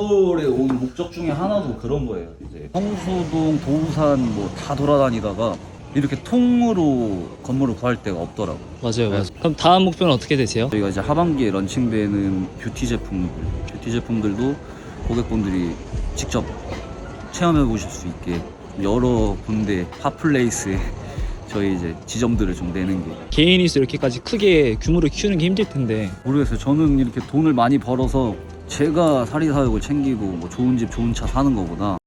서울에 온 목적 중에 하나도 그런 거예요. 이제 성수동, 도산 뭐 다 돌아다니다가 이렇게 통으로 건물을 구할 데가 없더라고. 맞아요, 맞아요. 그럼 다음 목표는 어떻게 되세요? 저희가 이제 하반기에 런칭되는 뷰티 제품들, 뷰티 제품들도 고객분들이 직접 체험해 보실 수 있게 여러 군데 핫플레이스에 저희 이제 지점들을 좀 내는 게 개인이서 이렇게까지 크게 규모를 키우는 게 힘들 텐데 모르겠어요. 저는 이렇게 돈을 많이 벌어서 제가 사리사욕을 챙기고 뭐 좋은 집 좋은 차 사는 거보다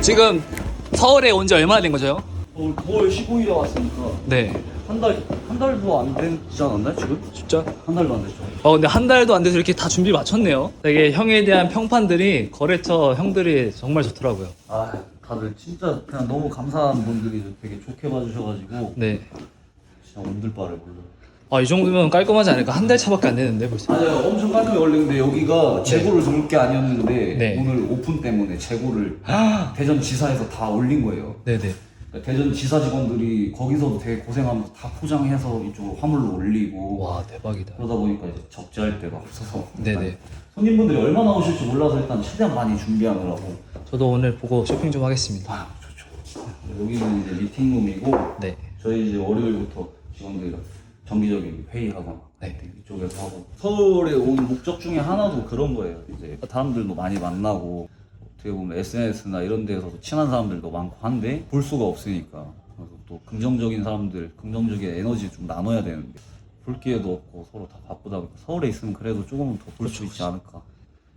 지금 서울에 온 지 얼마나 된 거죠? 어, 9월 15일에 왔으니까 네. 한 달, 한 달도 안 되지 않았나 지금? 진짜? 한 달도 안 됐죠. 어 근데 한 달도 안 돼서 이렇게 다 준비 마쳤네요. 되게 형에 대한 평판들이 거래처 형들이 정말 좋더라고요. 아, 다들 진짜 그냥 너무 감사한 분들이 되게 좋게 봐주셔가지고 네. 진짜 온들바를 몰라. 아 이 정도면 깔끔하지 않을까? 한 달 차밖에 안 되는데 벌써. 아니요, 엄청 깔끔히 원래인데 여기가 재고를 놓을 게 아니었는데 네. 오늘 오픈 때문에 재고를 아, 대전 지사에서 다 올린 거예요. 네네. 그러니까 대전 지사 직원들이 거기서도 되게 고생하면서 다 포장해서 이쪽으로 화물로 올리고 와 대박이다. 그러다 보니까 이제 적재할 데가 없어서 네네. 손님분들이 얼마나 오실지 몰라서 일단 최대한 많이 준비하느라고 저도 오늘 보고 쇼핑 좀 하겠습니다. 아 좋죠 여기는 이제 미팅룸이고 네. 저희 이제 월요일부터 직원들이랑 정기적인 회의하거나 네. 이쪽에서 하고 서울에 온 목적 중에 하나도 그런 거예요 이제 사람들도 많이 만나고 어떻게 보면 SNS나 이런 데에서도 친한 사람들도 많고 한데 볼 수가 없으니까. 그래서 또 긍정적인 사람들 긍정적인 에너지 좀 나눠야 되는데 볼 기회도 없고 서로 다 바쁘다 보니까 서울에 있으면 그래도 조금은 더 볼 수 있지 않을까.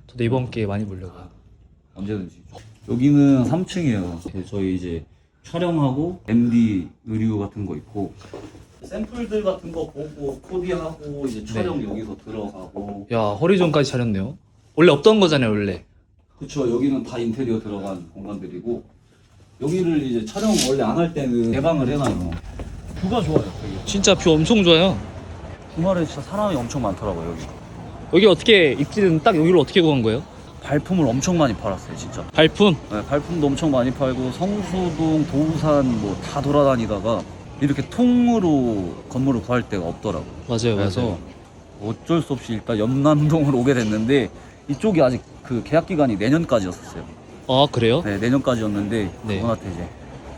저도 이번 기회에 많이 보려고요. 언제든지. 여기는 3층이에요. 저희 이제 촬영하고 MD 의류 같은 거 있고 샘플들 같은 거 보고 코디하고 이제 촬영 여기서 들어가고. 야 허리존까지 차렸네요. 원래 없던 거잖아요 원래. 그쵸 여기는 다 인테리어 들어간 공간들이고 여기를 이제 촬영 원래 안 할 때는 개방을 해놔요 뷰가 좋아요 되게 진짜 뷰 엄청 좋아요. 주말에 진짜 사람이 엄청 많더라고요 여기 여기 어떻게 입지는 딱 여기로 어떻게 구한 거예요? 발품을 엄청 많이 팔았어요 진짜 발품. 네, 발품도 엄청 많이 팔고 성수동, 도산 뭐 다 돌아다니다가 이렇게 통으로 건물을 구할 데가 없더라고. 맞아요 그래서 맞아요. 어쩔 수 없이 일단 연남동으로 오게 됐는데 이쪽이 아직 그 계약 기간이 내년까지였었어요. 아 그래요? 네, 내년까지였는데 네. 그분한테 이제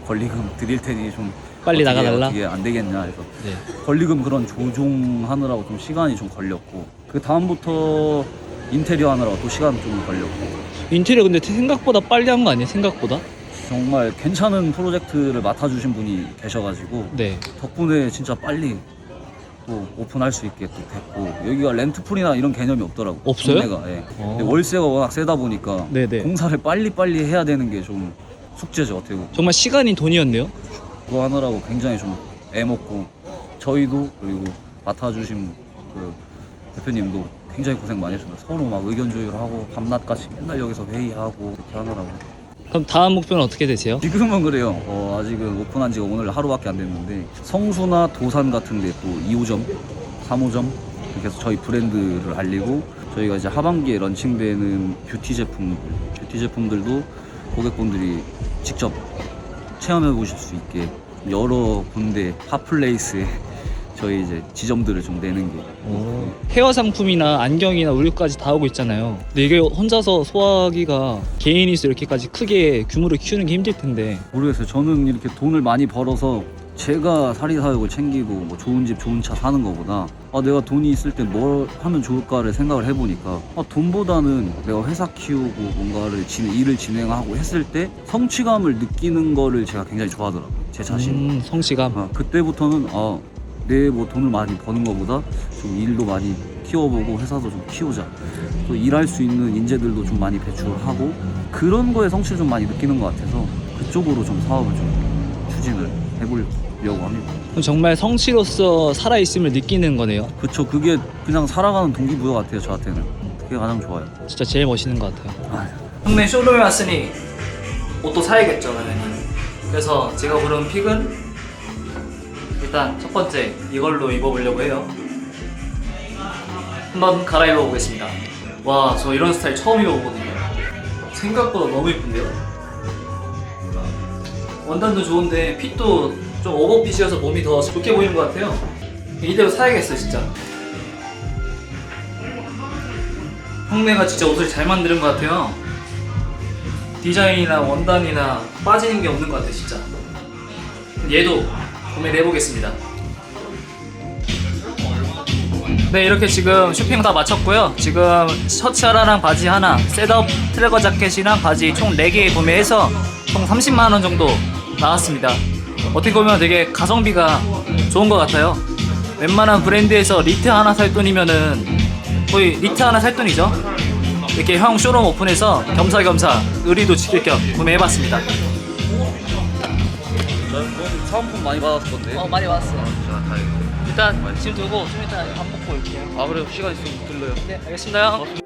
권리금 드릴 테니 좀 빨리 어떻게, 나가달라? 어떻게 안 되겠냐 해서 네. 권리금 그런 조종하느라고 좀 시간이 좀 걸렸고 그 다음부터 인테리어 하느라고 또 시간 좀 걸렸고 인테리어 근데 생각보다 빨리 한 거 아니에요? 생각보다? 정말 괜찮은 프로젝트를 맡아주신 분이 계셔가지고 네. 덕분에 진짜 빨리 또 오픈할 수 있게 또 됐고 여기가 렌트풀이나 이런 개념이 없더라고 없어요? 동네가, 예. 어. 근데 월세가 워낙 세다 보니까 네네. 공사를 빨리빨리 해야 되는 게 좀 숙제죠 어떻게 보면 정말 시간이 돈이었네요. 그거 하느라고 굉장히 좀 애먹고 저희도 그리고 맡아주신 그 대표님도 굉장히 고생 많이 했습니다 서로 막 의견 조율하고 밤낮같이 맨날 여기서 회의하고 이렇게 하느라고 그럼 다음 목표는 어떻게 되세요? 지금은 그래요. 어, 아직은 오픈한 지가 오늘 하루밖에 안 됐는데 성수나 도산 같은 데 또 2호점, 3호점 이렇게 해서 저희 브랜드를 알리고 저희가 이제 하반기에 런칭되는 뷰티 제품들, 뷰티 제품들도 고객분들이 직접 체험해 보실 수 있게 여러 군데 핫플레이스에 저희 이제 지점들을 좀 내는 게 헤어 상품이나 안경이나 의류까지 다 하고 있잖아요. 근데 이게 혼자서 소화하기가 개인이서 이렇게까지 크게 규모를 키우는 게 힘들 텐데 모르겠어요. 저는 이렇게 돈을 많이 벌어서 제가 사리사욕을 챙기고 뭐 좋은 집 좋은 차 사는 거보다 아, 내가 돈이 있을 때 뭘 하면 좋을까를 생각을 해보니까 아, 돈보다는 내가 회사 키우고 뭔가를 진, 일을 진행하고 했을 때 성취감을 느끼는 거를 제가 굉장히 좋아하더라고요. 제 자신. 음, 성취감. 아, 그때부터는 아, 내 뭐 돈을 많이 버는 것보다 좀 일도 많이 키워보고 회사도 좀 키우자. 또 일할 수 있는 인재들도 좀 많이 배출하고 그런 거에 성취를 좀 많이 느끼는 것 같아서 그쪽으로 좀 사업을 좀 추진을 해보려고 합니다. 그럼 정말 성취로서 살아있음을 느끼는 거네요. 그쵸, 그게 그냥 살아가는 동기부여 같아요, 저한테는. 그게 가장 좋아요. 진짜 제일 멋있는 것 같아요. 아, 형네 쇼룸에 왔으니 옷도 사야겠죠 당연히 그래서 제가 고른 픽은 일단 첫 번째 이걸로 입어보려고 해요 한번 갈아입어 보겠습니다 와, 저 이런 스타일 처음 입어보거든요. 생각보다 너무 예쁜데요? 원단도 좋은데 핏도 좀 오버핏이어서 몸이 더 좋게 보이는 것 같아요. 이대로 사야겠어요, 진짜. 형네가 진짜 옷을 잘 만드는 것 같아요. 디자인이나 원단이나 빠지는 게 없는 것 같아요, 진짜. 얘도 구매를 해보겠습니다. 네 이렇게 지금 쇼핑 다 마쳤고요. 지금 셔츠 하나랑 바지 하나 셋업 트레거 자켓이랑 바지 총 4개 구매해서 총 30만원 정도 나왔습니다. 어떻게 보면 되게 가성비가 좋은 것 같아요. 웬만한 브랜드에서 리트 하나 살 돈이면은 거의 리트 하나 살 돈이죠. 이렇게 형 쇼룸 오픈해서 겸사겸사 의리도 지킬 겸 구매해봤습니다 사은품 많이 받았을 건데. 어 많이 왔어 자, 다행이다. 일단 지금 두고 좀 이따 밥 먹고 올게요 아 그래요? 시간 있으면 들러요. 네 알겠습니다